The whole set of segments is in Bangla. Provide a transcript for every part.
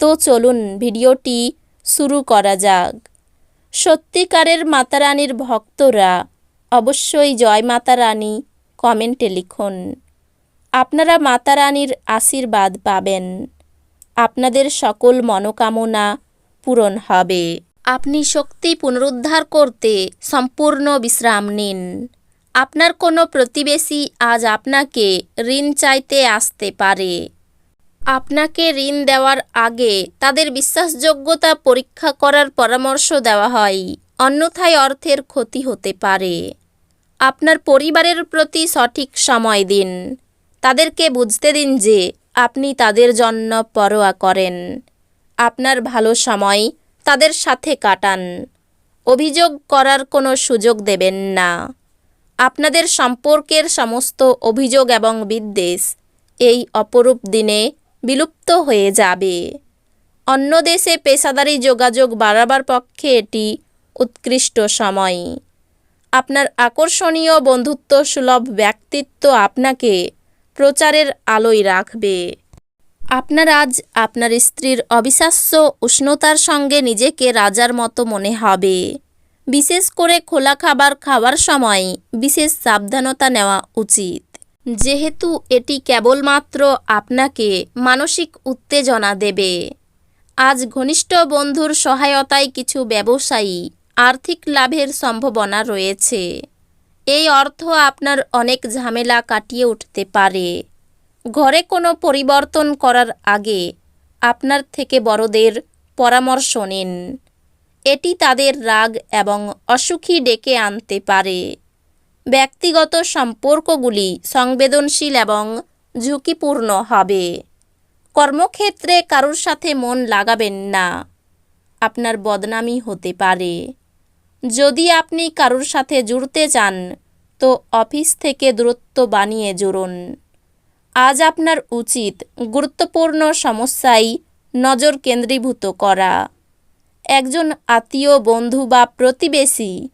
তো চলুন ভিডিওটি শুরু করা যাক। সত্যিকারের মাতারানীর ভক্তরা অবশ্যই জয় মাতা রানী কমেন্টে লিখুন। আপনারা মাতা রানীর আশীর্বাদ পাবেন। আপনাদের সকল মনোকামনা পূরণ হবে। আপনি শক্তি পুনরুদ্ধার করতে সম্পূর্ণ বিশ্রাম নিন। আপনার কোনো প্রতিবেশী আজ আপনাকে ঋণ চাইতে আসতে পারে। আপনাকে ঋণ দেওয়ার আগে তাদের বিশ্বাসযোগ্যতা পরীক্ষা করার পরামর্শ দেওয়া হয়। অন্যথায় অর্থের ক্ষতি হতে পারে। আপনার পরিবারের প্রতি সঠিক সময় দিন। তাদেরকে বুঝতে দিন যে আপনি তাদের জন্য পরোয়া করেন। আপনার ভালো সময় তাদের সাথে কাটান। অভিযোগ করার কোনো সুযোগ দেবেন না। আপনাদের সম্পর্কের সমস্ত অভিযোগ এবং বিদ্বেষ এই অপরূপ দিনে বিলুপ্ত হয়ে যাবে। অন্য দেশে পেশাদারি যোগাযোগ বাড়াবার পক্ষে এটি উৎকৃষ্ট সময়। আপনার আকর্ষণীয় বন্ধুত্ব সুলভ ব্যক্তিত্ব আপনাকে প্রচারের আলোয় রাখবে। আপনার আজ আপনার স্ত্রীর অবিশ্বাস্য উষ্ণতার সঙ্গে নিজেকে রাজার মতো মনে হবে। বিশেষ করে খোলা খাবার খাওয়ার সময় বিশেষ সাবধানতা নেওয়া উচিত। যেহেতু এটি কেবলমাত্র আপনাকে মানসিক উত্তেজনা দেবে। আজ ঘনিষ্ঠ বন্ধুর সহায়তায় কিছু ব্যবসায়ী আর্থিক লাভের সম্ভাবনা রয়েছে। এই অর্থ আপনার অনেক ঝামেলা কাটিয়ে উঠতে পারে। ঘরে কোনো পরিবর্তন করার আগে আপনার থেকে বড়দের পরামর্শ নিন। এটি তাদের রাগ এবং অসুখী ডেকে আনতে পারে। ব্যক্তিগত সম্পর্কগুলি সংবেদনশীল এবং ঝুঁকিপূর্ণ হবে। কর্মক্ষেত্রে কারোর সাথে মন লাগাবেন না। আপনার বদনামি হতে পারে। যদি আপনি কারোর সাথে জুড়তে চান, তো অফিস থেকে দূরত্ব বানিয়ে জুড়ুন। আজ আপনার উচিত গুরুত্বপূর্ণ সমস্যায় নজর কেন্দ্রীভূত করা। একজন আত্মীয়, বন্ধু বা প্রতিবেশী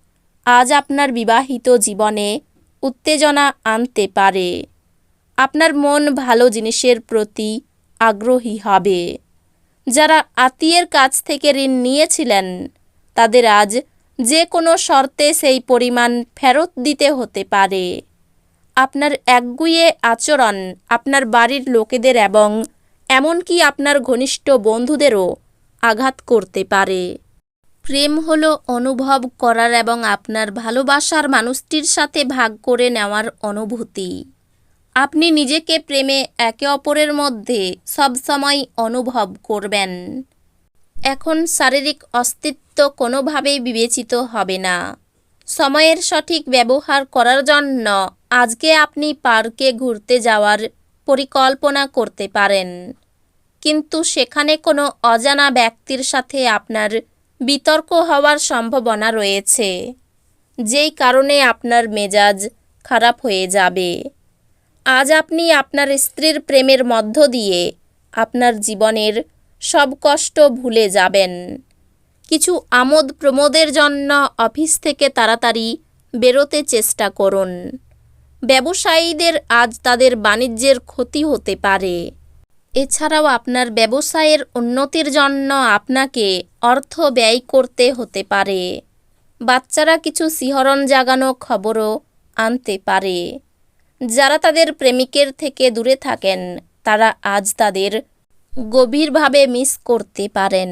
আজ আপনার বিবাহিত জীবনে উত্তেজনা আনতে পারে। আপনার মন ভালো জিনিসের প্রতি আগ্রহী হবে। যারা আত্মীয়ের কাছ থেকে ঋণ নিয়েছিলেন, তাদের আজ যে কোনো শর্তে সেই পরিমাণ ফেরত দিতে হতে পারে। আপনার একগুয়ে আচরণ আপনার বাড়ির লোকেদের এবং এমনকি আপনার ঘনিষ্ঠ বন্ধুদেরও আঘাত করতে পারে। প্রেম হলো অনুভব করার এবং আপনার ভালোবাসার মানুষটির সাথে ভাগ করে নেওয়ার অনুভূতি। আপনি নিজেকে প্রেমে একে অপরের মধ্যে সবসময় অনুভব করবেন। এখন শারীরিক অস্তিত্ব কোনোভাবেই বিবেচিত হবে না। সময়ের সঠিক ব্যবহার করার জন্য আজকে আপনি পার্কে ঘুরতে যাওয়ার পরিকল্পনা করতে পারেন। কিন্তু সেখানে কোনো অজানা ব্যক্তির সাথে আপনার বিতর্ক হওয়ার সম্ভাবনা রয়েছে। যেই কারণে আপনার মেজাজ খারাপ হয়ে যাবে। আজ আপনি আপনার স্ত্রীর প্রেমের মধ্য দিয়ে আপনার জীবনের সব কষ্ট ভুলে যাবেন। কিছু আমোদ প্রমোদের জন্য অফিস থেকে তাড়াতাড়ি বেরোতে চেষ্টা করুন। ব্যবসায়ীদের আজ তাদের বাণিজ্যের ক্ষতি হতে পারে। এছাড়াও আপনার ব্যবসায়ের উন্নতির জন্য আপনাকে অর্থ ব্যয় করতে হতে পারে। বাচ্চারা কিছু শিহরণ জাগানো খবরও আনতে পারে। যারা তাদের প্রেমিকের থেকে দূরে থাকেন, তারা আজ তাদের গভীরভাবে মিস করতে পারেন।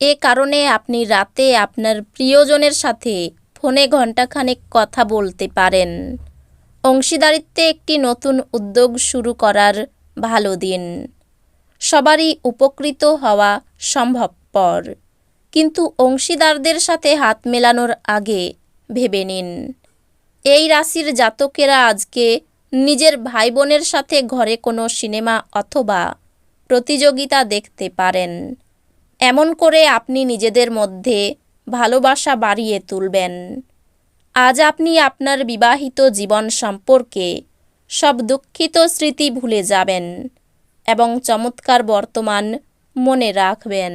এ কারণে আপনি রাতে আপনার প্রিয়জনের সাথে ফোনে ঘণ্টাখানেক কথা বলতে পারেন। অংশীদারিত্বে একটি নতুন উদ্যোগ শুরু করার ভালো দিন। সবারই উপকৃত হওয়া সম্ভবপর। কিন্তু অংশীদারদের সাথে হাত মেলানোর আগে ভেবে নিন। এই রাশির জাতকেরা আজকে নিজের ভাই বোনের সাথে ঘরে কোনো সিনেমা অথবা প্রতিযোগিতা দেখতে পারেন। এমন করে আপনি নিজেদের মধ্যে ভালোবাসা বাড়িয়ে তুলবেন। আজ আপনি আপনার বিবাহিত জীবন সম্পর্কে সব দুঃখিত স্মৃতি ভুলে যাবেন। এবং চমৎকার বর্তমান মনে রাখবেন।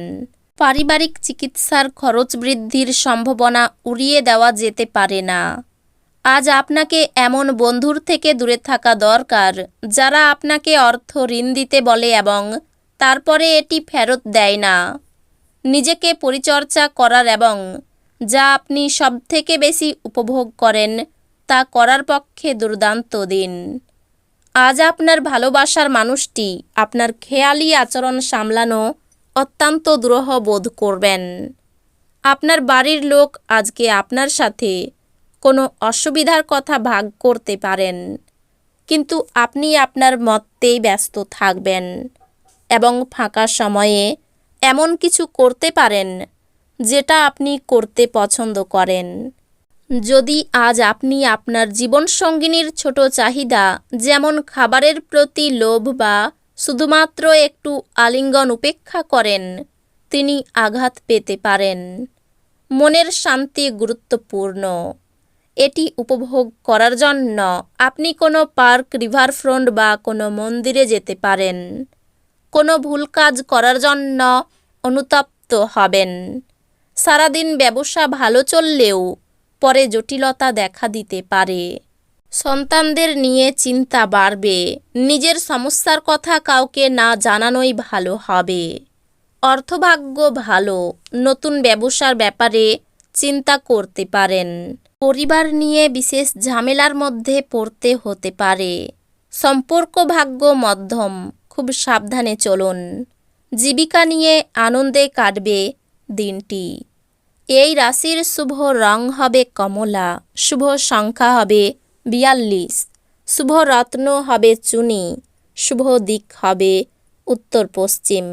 পারিবারিক চিকিৎসার খরচ বৃদ্ধির সম্ভাবনা উড়িয়ে দেওয়া যেতে পারে না। আজ আপনাকে এমন বন্ধুর থেকে দূরে থাকা দরকার, যারা আপনাকে অর্থ ঋণ দিতে বলে এবং তারপরে এটি ফেরত দেয় না। নিজেকে পরিচর্যা করার এবং যা আপনি সবথেকে বেশি উপভোগ করেন তা করার পক্ষে দুর্দান্ত দিন। আজ আপনার ভালোবাসার মানুষটি আপনার খেয়ালি আচরণ সামলানো অত্যন্ত দুরূহ বোধ করবেন। আপনার বাড়ির লোক আজকে আপনার সাথে কোনো অসুবিধার কথা ভাগ করতে পারেন, কিন্তু আপনি আপনার মতেই ব্যস্ত থাকবেন এবং ফাঁকা সময়ে এমন কিছু করতে পারেন যেটা আপনি করতে পছন্দ করেন। যদি আজ আপনি আপনার জীবনসঙ্গিনীর ছোট চাহিদা, যেমন খাবারের প্রতি লোভ বা শুধুমাত্র একটু আলিঙ্গন উপেক্ষা করেন, তিনি আঘাত পেতে পারেন। মনের শান্তি গুরুত্বপূর্ণ। এটি উপভোগ করার জন্য আপনি কোনো পার্ক, রিভারফ্রন্ট বা কোনো মন্দিরে যেতে পারেন। কোনো ভুল কাজ করার জন্য অনুতপ্ত হবেন। সারাদিন ব্যবসা ভালো চললেও পরে জটিলতা দেখা দিতে পারে। সন্তানদের নিয়ে চিন্তা বাড়বে। নিজের সমস্যার কথা কাউকে না জানানোই ভালো হবে। অর্থভাগ্য ভালো, নতুন ব্যবসার ব্যাপারে চিন্তা করতে পারেন। পরিবার নিয়ে বিশেষ ঝামেলার মধ্যে পড়তে হতে পারে। সম্পর্ক ভাগ্য মধ্যম, খুব সাবধানে চলুন। জীবিকা নিয়ে আনন্দে কাটবে দিনটি। এই রাশির শুভ রং হবে কমলা, শুভ সংখ্যা হবে বিয়াল্লিশ, শুভ রত্ন হবে চুনি, শুভ দিক হবে উত্তর পশ্চিম।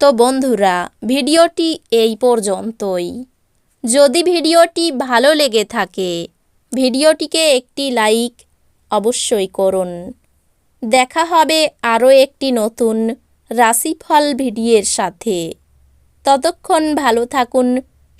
তো বন্ধুরা, ভিডিওটি এই পর্যন্তই। যদি ভিডিওটি ভালো লেগে থাকে, ভিডিওটিকে একটি লাইক অবশ্যই করুন। দেখা হবে আরও একটি নতুন রাশিফল ভিডিওর সাথে। ততক্ষণ ভালো থাকুন